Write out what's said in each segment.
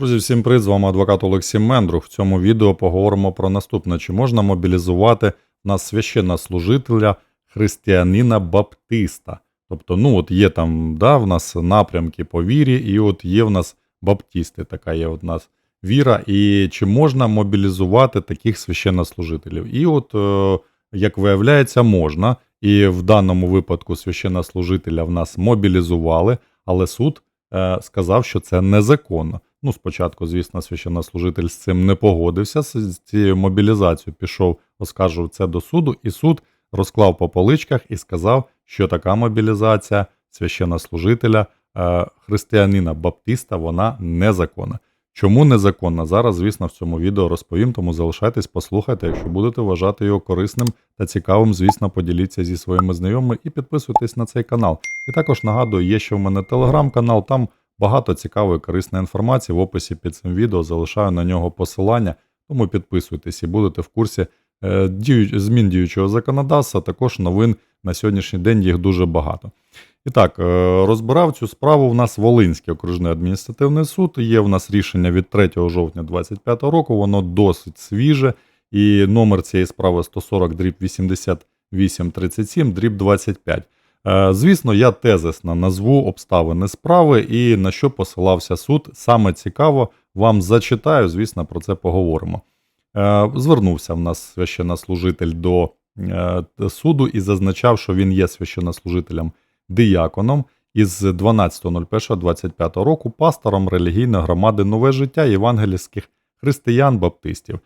Друзі, всім привіт, з вами адвокат Олексій Мендрух. В цьому відео поговоримо про наступне: чи можна мобілізувати в нас священнослужителя християнина Баптиста? Тобто, ну от є там, да, в нас напрямки по вірі, і от є в нас баптісти, така є от у нас віра. І чи можна мобілізувати таких священнослужителів? І от, е, як виявляється, можна. І в даному випадку священнослужителя в нас мобілізували, але суд е, сказав, що це незаконно. Ну, спочатку, звісно, священнослужитель з цим не погодився. З цією мобілізацією пішов, оскаржував це до суду, і суд розклав по поличках і сказав, що така мобілізація священнослужителя е, християнина Баптиста вона незаконна. Чому незаконна? Зараз, звісно, в цьому відео розповім, тому залишайтесь, послухайте. Якщо будете вважати його корисним та цікавим, звісно, поділіться зі своїми знайомими і підписуйтесь на цей канал. І також нагадую, є ще в мене телеграм-канал, там багато цікавої корисної інформації. В описі під цим відео залишаю на нього посилання, тому підписуйтесь і будете в курсі е, змін діючого законодавства. Також новин на сьогоднішній день їх дуже багато. І так, е, розбирав цю справу в нас Волинський окружний адміністративний суд. Є в нас рішення від 3 жовтня 2025 року, воно досить свіже. І номер цієї справи 140 дріб 8837 дріб 25. Е, Звісно, я тезисно назву обставини справи і на що посилався суд. Саме цікаво, вам зачитаю, звісно, про це поговоримо. Е, Звернувся в нас священнослужитель до е, суду і зазначав, що він є священнослужителем дияконом із 12.01.25 року пастором релігійної громади Нове життя євангельських християн-баптистів.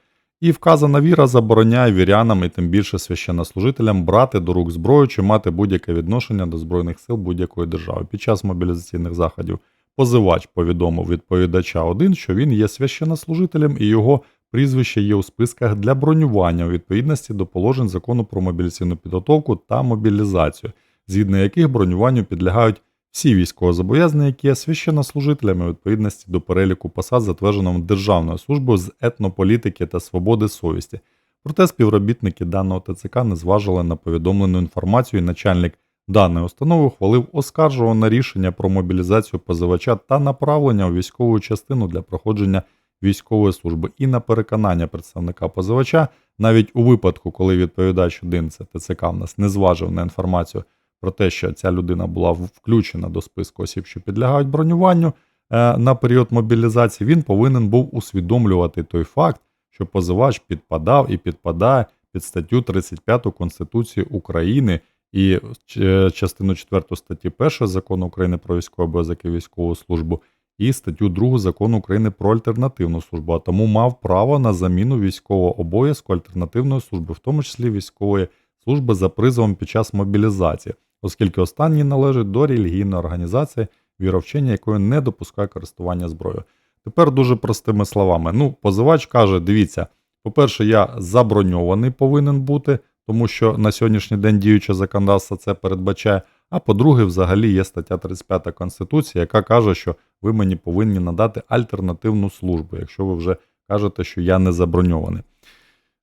І вказана віра забороняє вірянам і тим більше священнослужителям брати до рук зброю чи мати будь-яке відношення до Збройних сил будь-якої держави. Під час мобілізаційних заходів позивач повідомив відповідача 1, що він є священнослужителем і його прізвище є у списках для бронювання у відповідності до положень закону про мобілізаційну підготовку та мобілізацію, згідно яких бронюванню підлягають всі військовозобов'язані, які є священнослужителями відповідності до переліку посад, затвердженого Державною службою з етнополітики та свободи совісті. Проте співробітники даного ТЦК не зважили на повідомлену інформацію, і начальник даної установи ухвалив оскаржуване рішення про мобілізацію позивача та направлення у військову частину для проходження військової служби. І на переконання представника позивача, навіть у випадку, коли відповідач один це ТЦК в нас не зважив на інформацію про те, що ця людина була включена до списку осіб, що підлягають бронюванню е, на період мобілізації, він повинен був усвідомлювати той факт, що позивач підпадав і підпадає під статтю 35 Конституції України і е, частину 4 статті 1 закону України про військовий обов'язок і військову службу, і статтю 2 закону України про альтернативну службу, а тому мав право на заміну військового обов'язку альтернативної служби, в тому числі військової служби за призовом під час мобілізації, оскільки останні належать до релігійної організації, віровчення якої не допускає користування зброєю. Тепер дуже простими словами. Ну, позивач каже: дивіться, по-перше, я заброньований повинен бути, тому що на сьогоднішній день діюче законодавство це передбачає. А по-друге, взагалі є стаття 35 Конституції, яка каже, що ви мені повинні надати альтернативну службу, якщо ви вже кажете, що я не заброньований.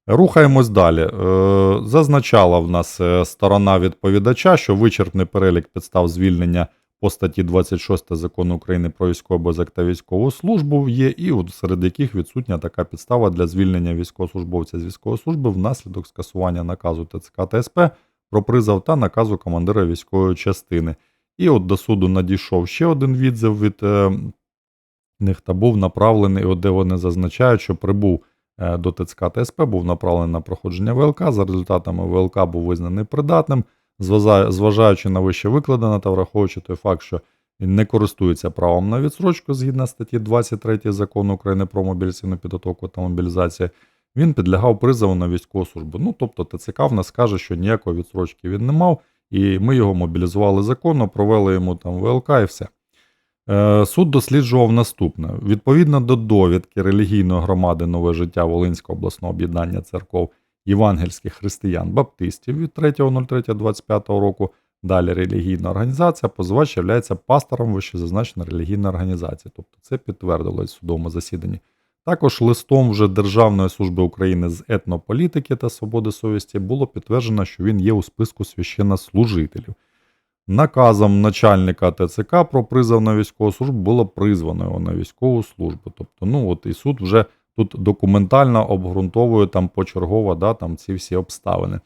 Рухаємось далі. Е, Зазначала в нас е, сторона відповідача, що вичерпний перелік підстав звільнення по статті 26 закону України про військовий обов'язок та військову службу є, і серед яких відсутня така підстава для звільнення військовослужбовця з військової служби внаслідок скасування наказу ТЦК та СП про призов та наказу командира військової частини. І от до суду надійшов ще один відзив від е, них та був направлений, де вони зазначають, що прибув до ТЦК та СП, був направлений на проходження ВЛК. За результатами ВЛК був визнаний придатним, зважаючи на вище викладене та враховуючи той факт, що він не користується правом на відсрочку згідно статті 23 закону України про мобілізаційну підготовку та мобілізацію, він підлягав призову на військову службу. Ну, тобто ТЦК в нас каже, що ніякої відсрочки він не мав, і ми його мобілізували законно, провели йому там ВЛК і все. Е, Суд досліджував наступне: відповідно до довідки релігійної громади Нове життя Волинського обласного об'єднання церков євангельських християн баптистів від 3.03.25 року. Далі релігійна організація, позивач є пастором вищезазначеної релігійної організації. Тобто це підтвердилось в судовому засіданні. Також листом вже Державної служби України з етнополітики та свободи совісті було підтверджено, що він є у списку священнослужителів. Наказом начальника ТЦК про призов на військову службу було призвано його на військову службу. Тобто, ну от і суд вже тут документально обґрунтовує там почергово да, там ці всі обставини.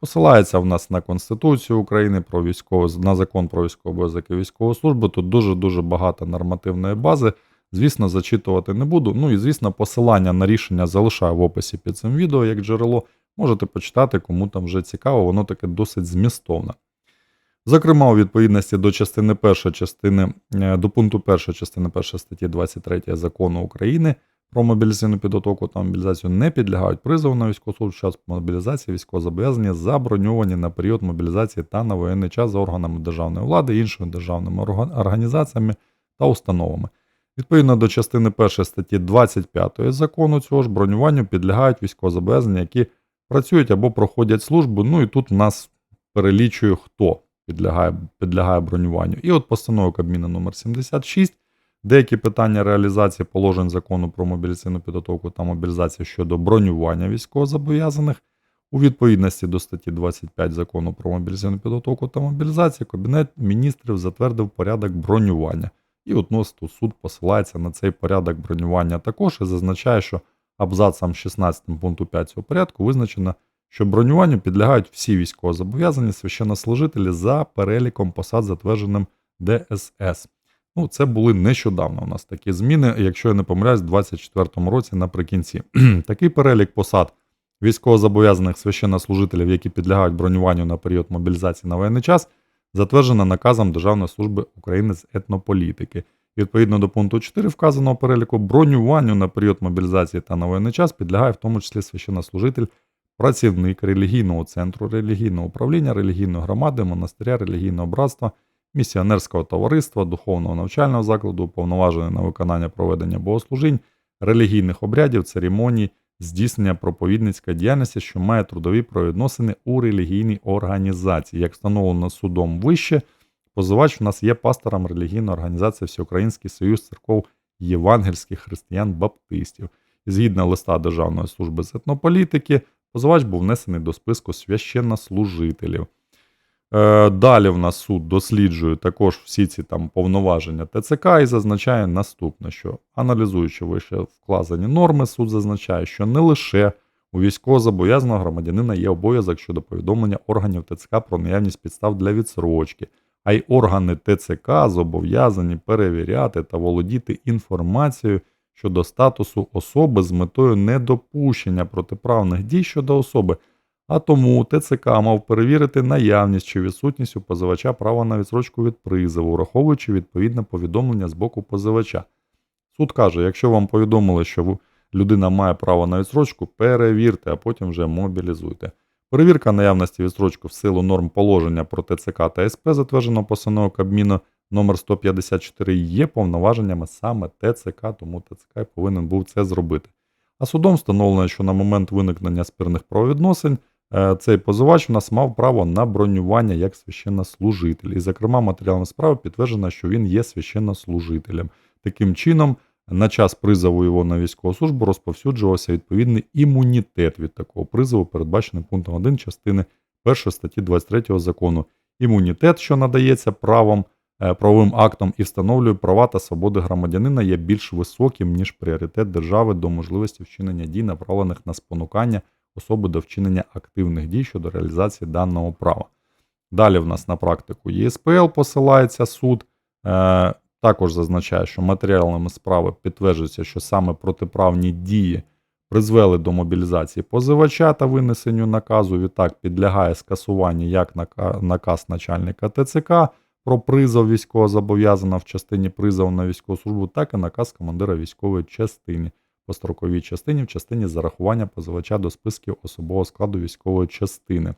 Посилається в нас на Конституцію України про військову, на закон про військовий обов'язок і військову службу. Тут дуже-дуже багато нормативної бази. Звісно, зачитувати не буду. Ну і звісно, посилання на рішення залишаю в описі під цим відео як джерело. Можете почитати, кому там вже цікаво, воно таке досить змістовне. Зокрема, у відповідності до частини 1 частини е, до пункту 1 частини 1 статті 23 закону України про мобілізаційну підготовку та мобілізацію не підлягають призову на військову час мобілізації військовозобов'язані заброньовані на період мобілізації та на воєнний час за органами державної влади, іншими державними організаціями та установами. Відповідно до частини 1 статті 25 закону цього ж бронюванню підлягають військовозобов'язані, які працюють або проходять службу. Ну і тут в нас перелічує, хто підлягає, підлягає бронюванню. І от постанова Кабміна номер 76 Деякі питання реалізації положень закону про мобілізаційну підготовку та мобілізацію щодо бронювання військовозобов'язаних у відповідності до статті 25 закону про мобілізаційну підготовку та мобілізацію Кабінет міністрів затвердив порядок бронювання. І от тут суд посилається на цей порядок бронювання також і зазначає, що абзацом 16 пункту 5 цього порядку визначено, що бронюванню підлягають всі військовозобов'язані священнослужителі за переліком посад, затвердженим ДСС. Ну, це були нещодавно у нас такі зміни, якщо я не помиляюсь, у 2024 році наприкінці. Такий перелік посад військовозобов'язаних священнослужителів, які підлягають бронюванню на період мобілізації на воєнний час, затверджено наказом Державної служби України з етнополітики. Відповідно до пункту 4 вказаного переліку, бронюванню на період мобілізації та на воєнний час підлягає в тому числі священнослужитель, працівник релігійного центру, релігійного управління, релігійної громади, монастиря, релігійного братства, місіонерського товариства, духовного навчального закладу, уповноважений на виконання проведення богослужінь, релігійних обрядів, церемоній, здійснення проповідницької діяльності, що має трудові правовідносини у релігійній організації. Як встановлено судом вище, позивач у нас є пастором релігійної організації Всеукраїнський Союз церков євангельських християн-баптистів. Згідно листа Державної служби з етнополітики, позивач був внесений до списку священнослужителів. Е, Далі в нас суд досліджує також всі ці там повноваження ТЦК і зазначає наступне, що аналізуючи вище вказані норми, суд зазначає, що не лише у військовозобов'язаного громадянина є обов'язок щодо повідомлення органів ТЦК про наявність підстав для відсрочки, а й органи ТЦК зобов'язані перевіряти та володіти інформацією щодо статусу особи з метою недопущення протиправних дій щодо особи. А тому ТЦК мав перевірити наявність чи відсутність у позивача права на відсрочку від призову, враховуючи відповідне повідомлення з боку позивача. Суд каже, якщо вам повідомили, що людина має право на відсрочку, перевірте, а потім вже мобілізуйте. Перевірка наявності відсрочку в силу норм положення про ТЦК та СП, затвердженого постановою Кабміну номер 154, є повноваженнями саме ТЦК, тому ТЦК повинен був це зробити. А судом встановлено, що на момент виникнення спірних правовідносин Е, цей позивач у нас мав право на бронювання як священнослужитель. І, зокрема, матеріалами справи підтверджено, що він є священнослужителем. Таким чином, на час призову його на військову службу розповсюджувався відповідний імунітет від такого призову, передбачений пунктом 1 частини 1 статті 23 закону. Імунітет, що надається правом, правовим актом і встановлює права та свободи громадянина, є більш високим, ніж пріоритет держави до можливості вчинення дій, направлених на спонукання особи до вчинення активних дій щодо реалізації даного права. Далі в нас на практику ЄСПЛ посилається суд. Е, також зазначає, що матеріалами справи підтверджується, що саме протиправні дії призвели до мобілізації позивача та винесенню наказу. Відтак підлягає скасуванню як наказ начальника ТЦК про призов військовозобов'язаного в частині призову на військову службу, так і наказ командира військової частини по строковій частині в частині зарахування позивача до списків особового складу військової частини.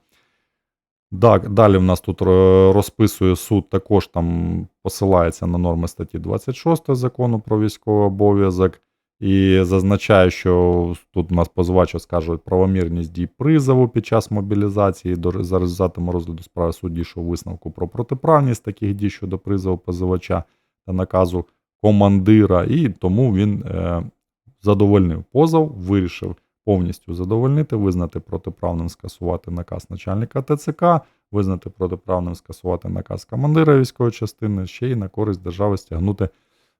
Так, далі в нас тут е, розписує суд, також там посилається на норми статті 26 закону про військовий обов'язок і зазначає, що тут у нас позивач оскаржує правомірність дій призову під час мобілізації. За результатами розгляду справи суд дійшов висновку про протиправність таких дій щодо призову позивача та наказу командира, і тому він е, задовольнив позов, вирішив повністю задовольнити, визнати протиправним, скасувати наказ начальника ТЦК, визнати протиправним, скасувати наказ командира військової частини, ще й на користь держави стягнути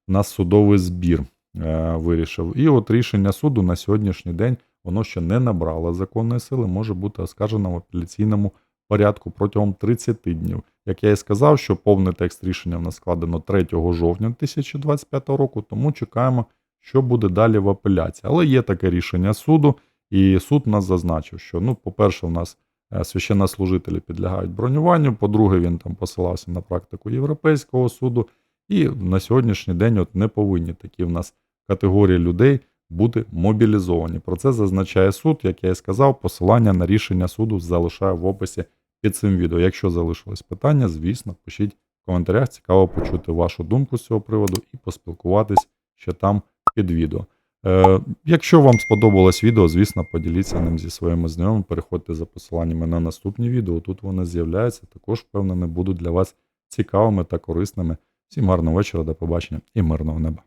на судовий збір. Е, Вирішив. І от рішення суду на сьогоднішній день воно ще не набрало законної сили, може бути оскаржено в апеляційному порядку протягом 30 днів. Як я і сказав, що повний текст рішення в нас складено 3 жовтня 2025 року, тому чекаємо, що буде далі в апеляції. Але є таке рішення суду, і суд нас зазначив, що, ну, по-перше, у нас е, священнослужителі підлягають бронюванню, по-друге, він там посилався на практику Європейського суду, і на сьогоднішній день от не повинні такі в нас категорії людей бути мобілізовані. Про це зазначає суд, як я і сказав, посилання на рішення суду залишаю в описі під цим відео. Якщо залишились питання, звісно, пишіть в коментарях. Цікаво почути вашу думку з цього приводу і поспілкуватись ще там під відео. Е, якщо вам сподобалось відео, звісно, поділіться ним зі своїми знайомими. Переходьте за посиланнями на наступні відео. Тут вони з'являються. Також, впевнений, будуть для вас цікавими та корисними. Всім гарного вечора, до побачення і мирного неба.